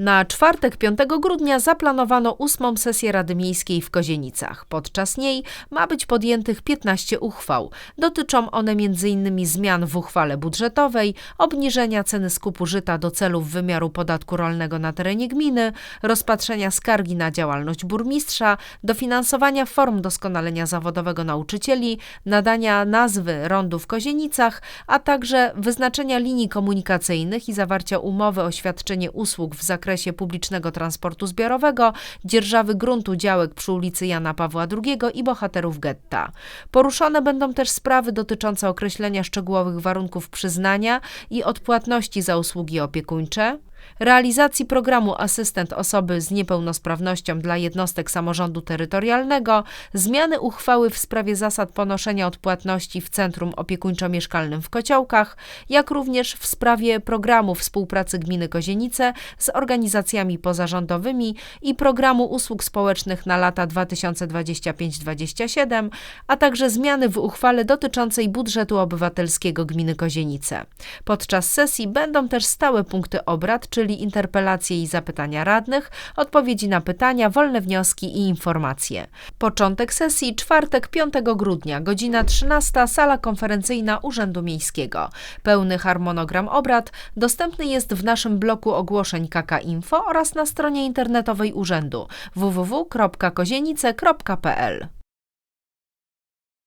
Na czwartek 5 grudnia zaplanowano ósmą sesję Rady Miejskiej w Kozienicach. Podczas niej ma być podjętych 15 uchwał. Dotyczą one m.in. zmian w uchwale budżetowej, obniżenia ceny skupu żyta do celów wymiaru podatku rolnego na terenie gminy, rozpatrzenia skargi na działalność burmistrza, dofinansowania form doskonalenia zawodowego nauczycieli, nadania nazwy rondu w Kozienicach, a także wyznaczenia linii komunikacyjnych i zawarcia umowy o świadczenie usług w zakresie publicznego transportu zbiorowego, dzierżawy gruntu działek przy ulicy Jana Pawła II i bohaterów getta. Poruszone będą też sprawy dotyczące określenia szczegółowych warunków przyznania i odpłatności za usługi opiekuńcze, realizacji programu Asystent Osoby z Niepełnosprawnością dla jednostek samorządu terytorialnego, zmiany uchwały w sprawie zasad ponoszenia odpłatności w Centrum Opiekuńczo-Mieszkalnym w Kociołkach, jak również w sprawie programu współpracy Gminy Kozienice z organizacjami pozarządowymi i programu usług społecznych na lata 2025-2027, a także zmiany w uchwale dotyczącej budżetu obywatelskiego Gminy Kozienice. Podczas sesji będą też stałe punkty obrad, czyli interpelacje i zapytania radnych, odpowiedzi na pytania, wolne wnioski i informacje. Początek sesji czwartek 5 grudnia, godzina 13, sala konferencyjna Urzędu Miejskiego. Pełny harmonogram obrad dostępny jest w naszym bloku ogłoszeń KK Info oraz na stronie internetowej urzędu www.kozienice.pl.